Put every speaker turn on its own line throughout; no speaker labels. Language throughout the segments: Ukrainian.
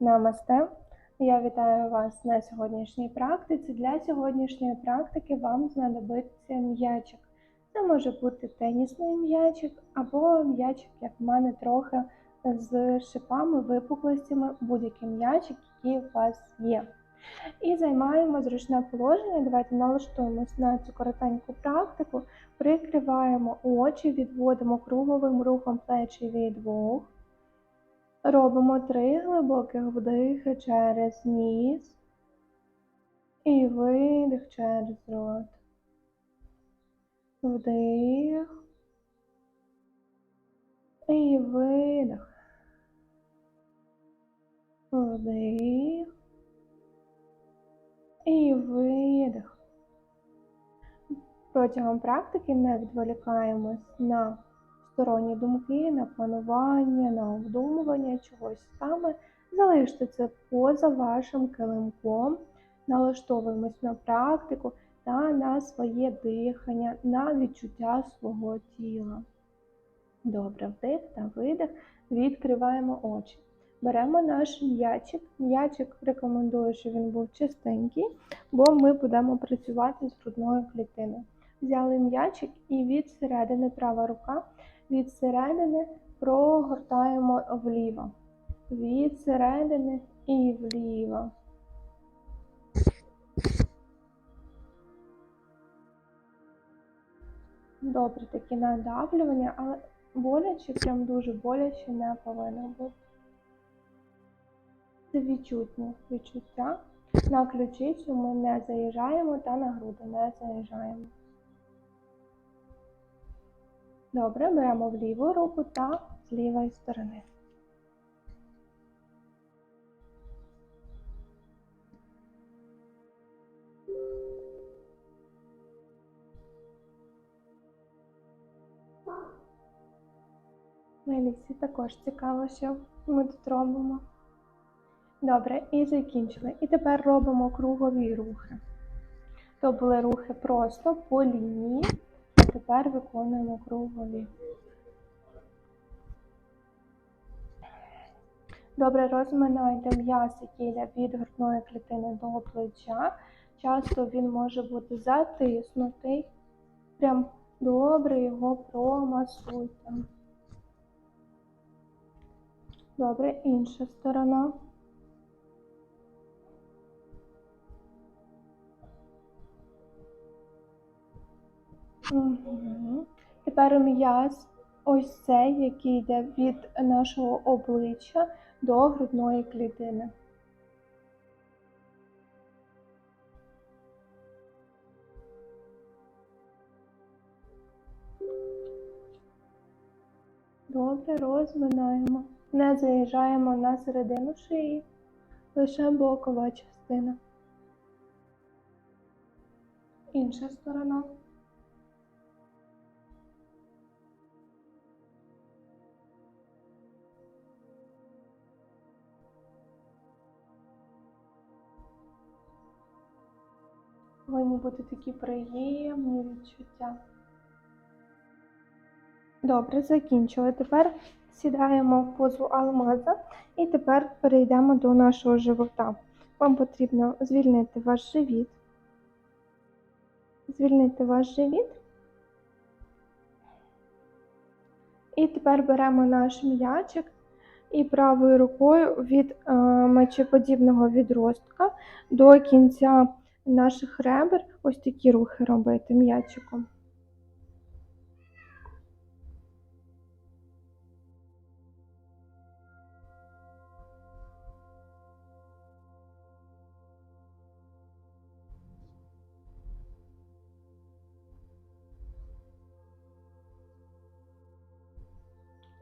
Намасте. Я вітаю вас на сьогоднішній практиці. Для сьогоднішньої практики вам знадобиться м'ячик. Це може бути тенісний м'ячик або м'ячик, як в мене трохи з шипами, випуклостями, будь-який м'ячик, який у вас є. І займаємо зручне положення. Давайте налаштуємось на цю коротеньку практику, прикриваємо очі, відводимо круговим рухом плечі від вух. Робимо три глибоких вдихи через ніс і видих через рот. Вдих і видих. Вдих і видих. Протягом практики не відволікаємось на сторонні думки, на планування, на обдумування чогось саме. Залиште це поза вашим килимком, налаштовуємось на практику та на своє дихання, на відчуття свого тіла. Добре, вдих та видих, відкриваємо очі. Беремо наш м'ячик. М'ячик рекомендую, щоб він був чистенький, бо ми будемо працювати з грудною клітиною. Взяли м'ячик і від середини права рука від середини прогортаємо вліво. Від середини і вліво. Добре, такі надавлювання, але боляче, прям дуже боляче не повинно бути. Це відчутні відчуття. На ключицю ми не заїжджаємо та на груди не заїжджаємо. Добре, беремо в ліву руку та з лівої сторони. Мелісі також цікаво, що ми тут робимо. Добре, і закінчили. І тепер робимо кругові рухи. То були рухи просто по лінії. Тепер виконуємо кругові. Добре розминайте м'яз, який йде від грудної клітини до плеча. Часто він може бути затиснутий. Прям добре його промасуйте. Добре, інша сторона. Тепер м'яз ось цей, який йде від нашого обличчя до грудної клітини. Добре, розминаємо. Не заїжджаємо на середину шиї, лише бокова частина. Інша сторона. Повинні бути такі приємні відчуття. Добре, закінчили. Тепер сідаємо в позу алмаза і тепер перейдемо до нашого живота. Вам потрібно звільнити ваш живіт, звільнити ваш живіт. І тепер беремо наш м'ячик і правою рукою від е, мечеподібного відростка до кінця наших ребер ось такі рухи робити м'ячиком.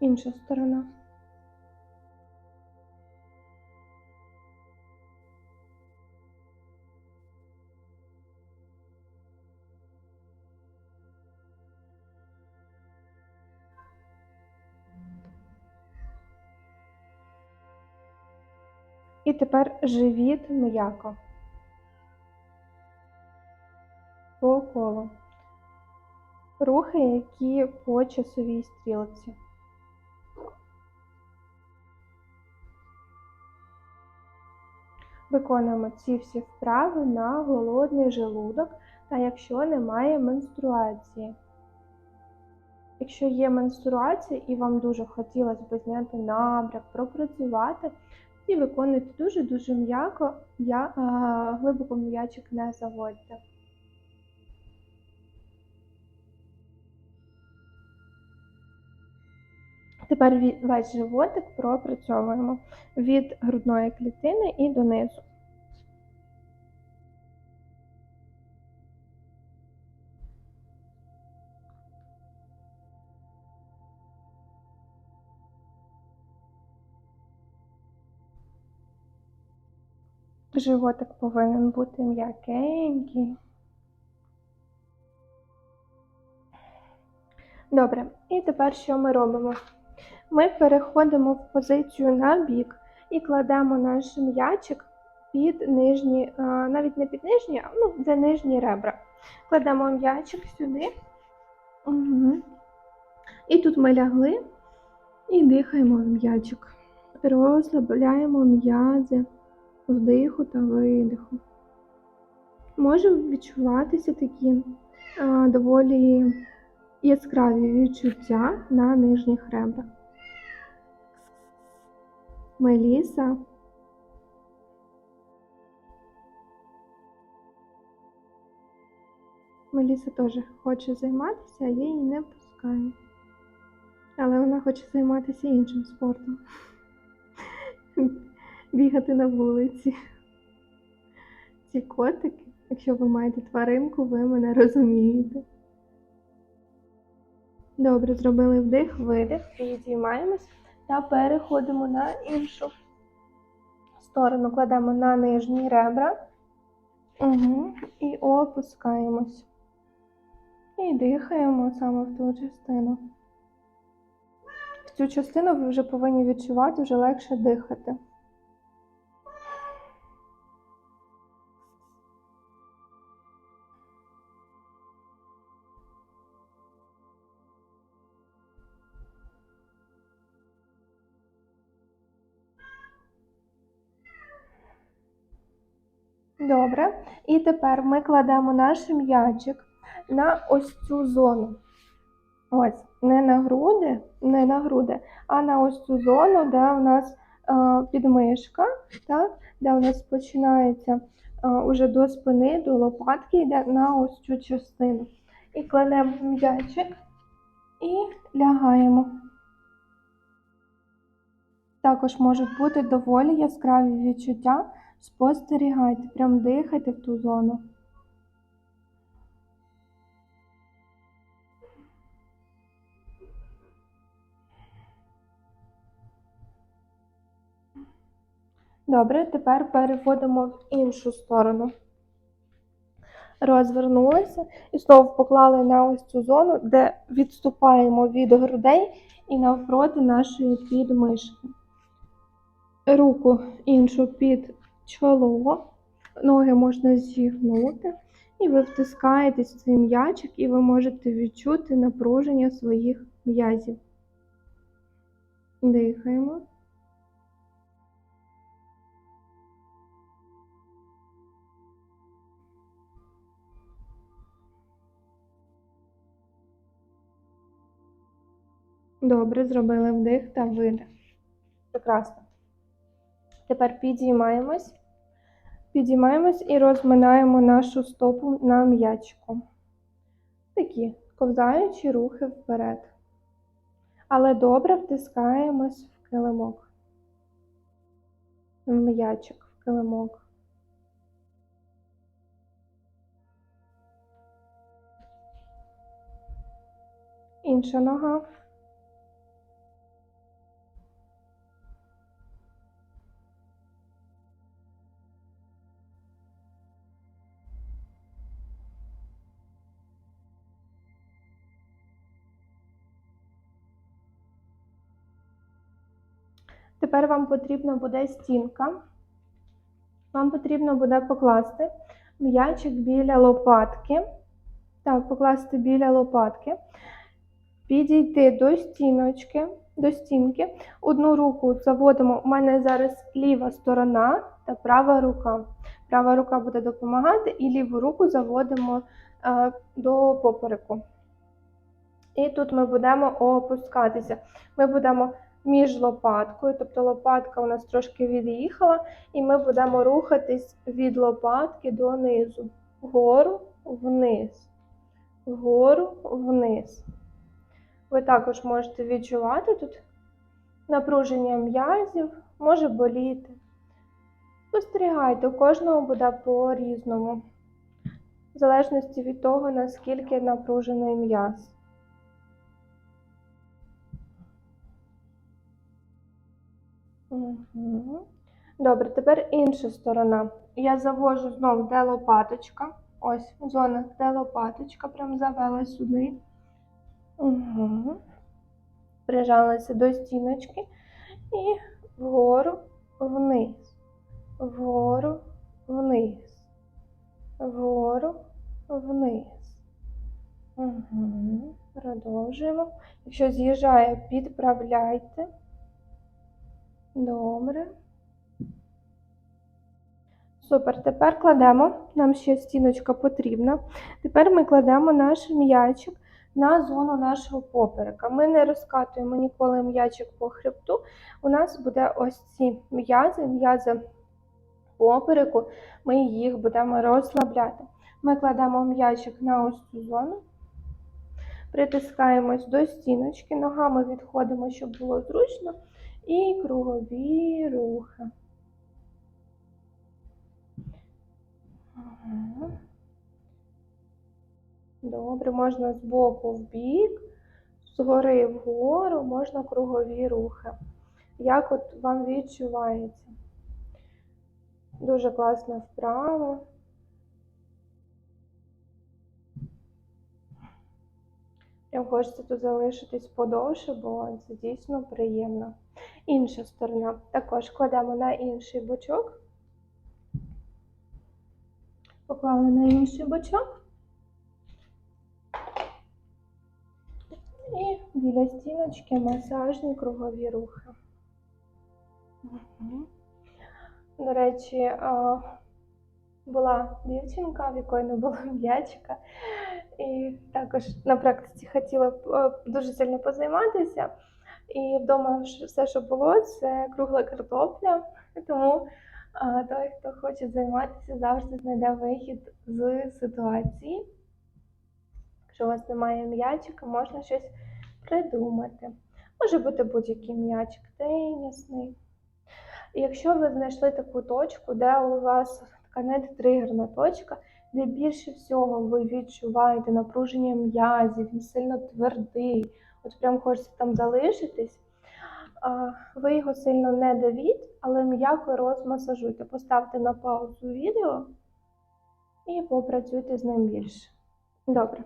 Інша сторона. Тепер живіт м'яко. По колу. Рухи, які по часовій стрілці. Виконуємо ці всі вправи на голодний желудок та якщо немає менструації. Якщо є менструація і вам дуже хотілося б зняти набряк, пропрацювати, і виконуйте дуже-дуже м'яко, а, глибоко м'ячик не заводьте. Тепер весь животик пропрацьовуємо від грудної клітини і донизу. Животик повинен бути м'якенький. Добре, і тепер що ми робимо? Ми переходимо в позицію на бік і кладемо наш м'ячик під нижні, навіть не під нижні, а ну, де нижні ребра. Кладемо м'ячик сюди. Угу. І тут ми лягли і дихаємо в м'ячик. Розслабляємо м'язи вдиху та видиху. Може відчуватися такі а, доволі яскраві відчуття на нижніх ребрах. Меліса. Меліса теж хоче займатися, а я її не пускаю. Але вона хоче займатися іншим спортом. Бігати на вулиці. Ці котики, якщо ви маєте тваринку, ви мене розумієте. Добре, зробили вдих, видих, підіймаємось та переходимо на іншу сторону. Кладемо на нижні ребра угу. і опускаємось. І дихаємо саме в ту частину. В цю частину ви вже повинні відчувати, вже легше дихати. Добре. І тепер ми кладемо наш м'ячик на ось цю зону. Ось, не на груди, не на груди, а на ось цю зону, де у нас е, підмишка, так? де у нас починається е, уже до спини, до лопатки, йде на ось цю частину. І кладемо м'ячик і лягаємо. Також можуть бути доволі яскраві відчуття. Спостерігайте, прям дихайте в ту зону. Добре, тепер переходимо в іншу сторону. Розвернулися і знову поклали на ось цю зону, де відступаємо від грудей і навпроти нашої підмишки. Руку іншу під чоло, ноги можна зігнути, і ви втискаєтесь в цей м'ячик, і ви можете відчути напруження своїх м'язів. Дихаємо. Добре, зробили вдих та видих. Прекрасно. Тепер підіймаємось, підіймаємось і розминаємо нашу стопу на м'ячику. Такі ковзаючі рухи вперед. Але добре втискаємось в килимок. В м'ячик, в килимок. Інша нога. Тепер вам потрібна буде стінка. Вам потрібно буде покласти м'ячик біля лопатки. Так, покласти біля лопатки, підійти до стіночки, до стінки. Одну руку заводимо, у мене зараз ліва сторона та права рука. Права рука буде допомагати, і ліву руку заводимо е, до попереку. І тут ми будемо опускатися. Ми будемо між лопаткою, тобто лопатка у нас трошки від'їхала, і ми будемо рухатись від лопатки донизу. Вгору, вниз, вгору, вниз. Ви також можете відчувати тут напруження м'язів, може боліти. Спостерігайте, у кожного буде по-різному, в залежності від того, наскільки напружений м'яз. Добре, тепер інша сторона. Я завожу знову, де лопаточка. Ось зона, де лопаточка, прям завела сюди. Угу. Прижалася до стіночки і вгору, вниз, вгору, вниз, вгору, вниз. Угу. Продовжуємо. Якщо з'їжджає, підправляйте. Добре. Супер. Тепер кладемо, нам ще стіночка потрібна. Тепер ми кладемо наш м'ячик на зону нашого поперека. Ми не розкатуємо ніколи м'ячик по хребту. У нас буде ось ці м'язи, м'язи попереку, ми їх будемо розслабляти. Ми кладемо м'ячик на ось цю зону, притискаємось до стіночки, ногами відходимо, щоб було зручно. І кругові рухи. Добре, можна з боку в бік, згори вгору, можна кругові рухи. Як от вам відчувається? Дуже класна вправа. Прям хочеться тут залишитись подовше, бо це дійсно приємно. Інша сторона. Також кладемо на інший бочок. Поклали на інший бочок. І біля стіночки масажні кругові рухи. Угу. До речі, була дівчинка, в якої не було м'ячика. І також на практиці хотіла дуже сильно позайматися. І вдома все, що було, це кругла картопля. Тому той, хто хоче займатися, завжди знайде вихід з ситуації. Якщо у вас немає м'ячика, можна щось придумати. Може бути будь-який м'ячик, тенісний. І якщо ви знайшли таку точку, де у вас така недотригерна точка, де більше всього ви відчуваєте напруження м'язів, він сильно твердий, от прям хочеться там залишитись, ви його сильно не давіть, але м'яко розмасажуйте. Поставте на паузу відео і попрацюйте з ним більше. Добре.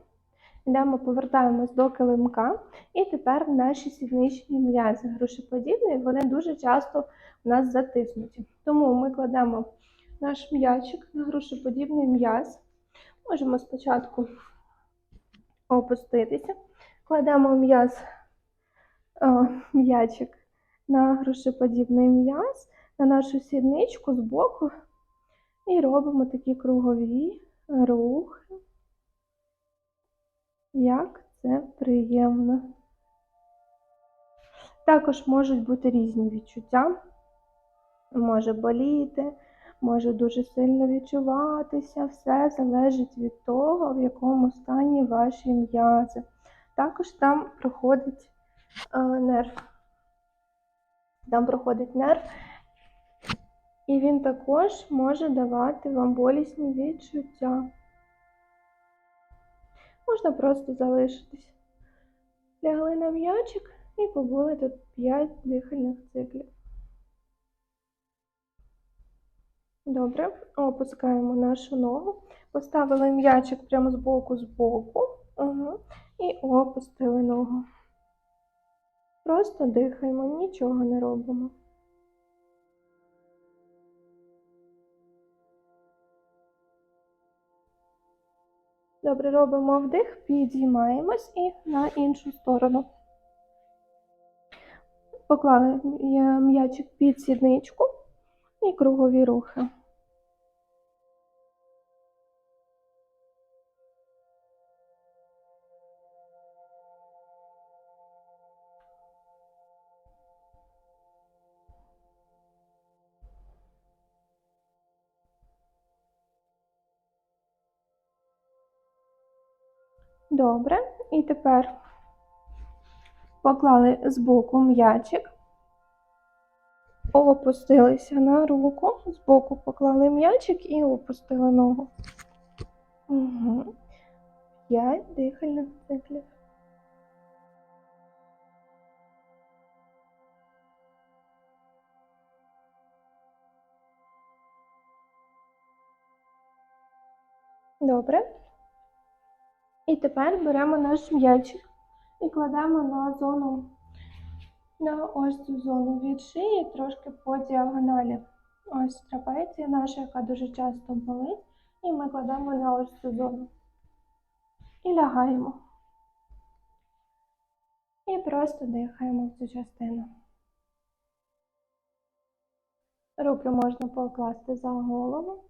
Йдемо, повертаємось до килимка. І тепер наші сідничні м'язи грушеподібні, вони дуже часто у нас затиснуті. Тому ми кладемо наш м'ячик на грушеподібний м'яз. Можемо спочатку опуститися, кладемо м'яз, м'ячик на грушеподібний м'яз, на нашу сідничку з боку і робимо такі кругові рухи. Як це приємно. Також можуть бути різні відчуття. Може боліти, може дуже сильно відчуватися, все залежить від того, в якому стані ваші м'язи. Також там проходить е, нерв. Там проходить нерв, і він також може давати вам болісні відчуття. Можна просто залишитись. Лягли на м'ячик і побули тут 5 дихальних циклів. Добре, опускаємо нашу ногу, поставили м'ячик прямо з боку з боку угу і опустили ногу. Просто дихаємо, нічого не робимо. Добре, робимо вдих, підіймаємось і на іншу сторону. Поклали м'ячик під сідничку і кругові рухи. Добре. І тепер поклали збоку м'ячик, опустилися на руку, збоку поклали м'ячик і опустили ногу. Угу. П'ять дихальних циклів. Добре. І тепер беремо наш м'ячик і кладемо на зону, на ось цю зону від шиї, трошки по діагоналі. Ось трапеція наша, яка дуже часто болить, і ми кладемо на ось цю зону. І лягаємо. І просто дихаємо в цю частину. Руки можна покласти за голову.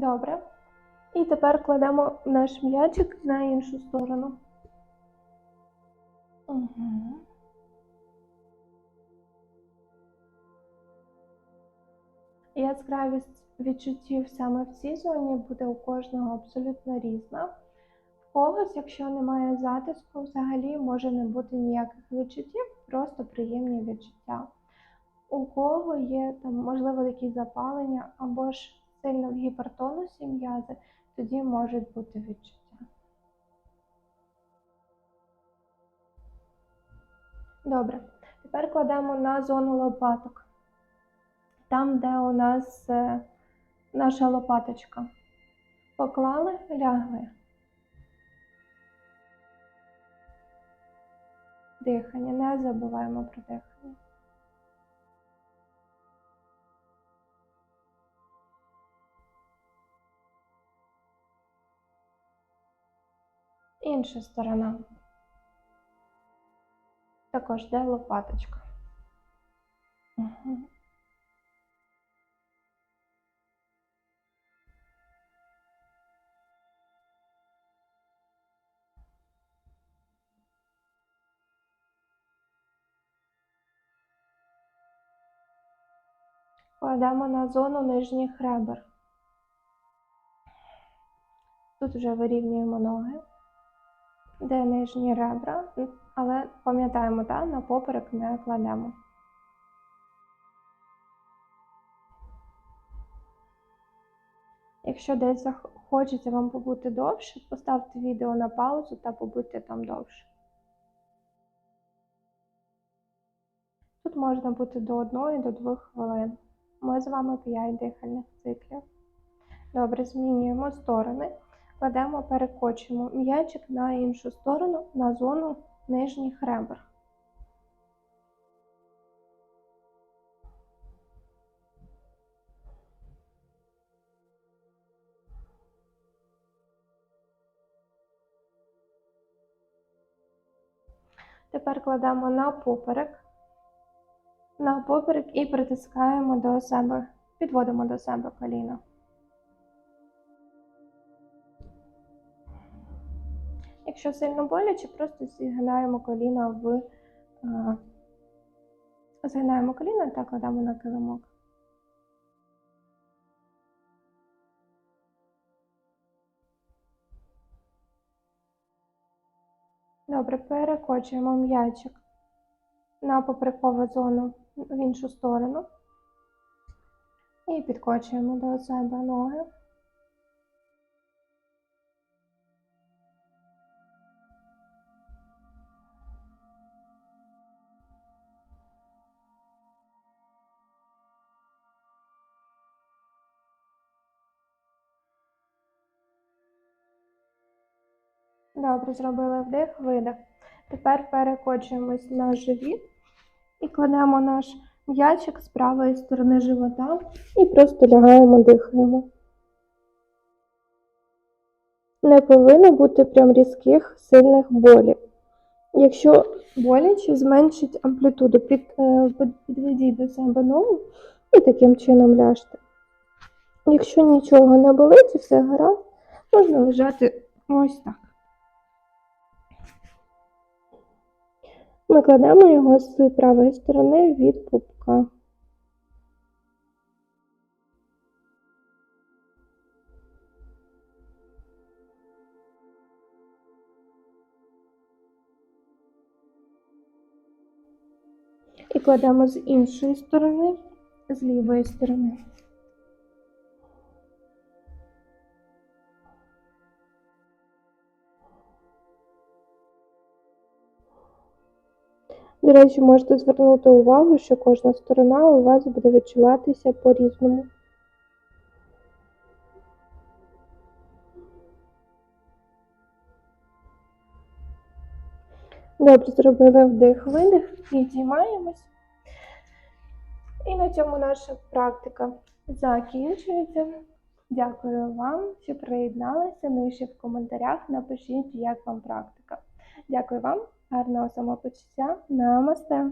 Добре. І тепер кладемо наш м'ячик на іншу сторону. Угу. Яскравість відчуттів саме в цій зоні буде у кожного абсолютно різна. В когось, якщо немає затиску, взагалі може не бути ніяких відчуттів, просто приємні відчуття. У кого є там, можливо, якісь запалення або ж сильно в гіпертонусі м'язи, тоді можуть бути відчуття. Добре, тепер кладемо на зону лопаток. Там, де у нас е, наша лопаточка. Поклали, лягли. Дихання, не забуваємо про дихання. Інша сторона. Також де лопаточка. Угу. Кладемо на зону нижніх ребер. Тут вже вирівнюємо ноги, де нижні ребра, але пам'ятаємо, так, на поперек не кладемо. Якщо десь хочеться вам побути довше, поставте відео на паузу та побудьте там довше. Тут можна бути до 1 до 2 хвилин. Ми з вами 5 дихальних циклів. Добре, змінюємо сторони. Кладемо, перекочуємо м'ячик на іншу сторону, на зону нижніх ребер. Тепер кладемо на поперек, на поперек і притискаємо до себе, підводимо до себе коліна. Якщо сильно боляче, просто згинаємо коліна в згинаємо коліна та кладемо на килимок. Добре, перекочуємо м'ячик на поперекову зону в іншу сторону і підкочуємо до себе ноги. Добре, зробили вдих, видих. Тепер перекочуємось на живіт і кладемо наш м'ячик з правої сторони живота і просто лягаємо, дихаємо. Не повинно бути прям різких сильних болів. Якщо боляче, зменшить амплітуду, е, під- підведіть до себе ногу і таким чином ляжте. Якщо нічого не болить і все гаразд, можна лежати ось так. Ми кладемо його з правої сторони від пупка. І кладемо з іншої сторони, з лівої сторони. До речі, можете звернути увагу, що кожна сторона у вас буде відчуватися по-різному. Добре, зробили вдих, видих, підіймаємось. І на цьому наша практика закінчується. Дякую вам, що приєдналися. Ну і ще в коментарях напишіть, як вам практика. Дякую вам, гарного самопочуття. Намасте!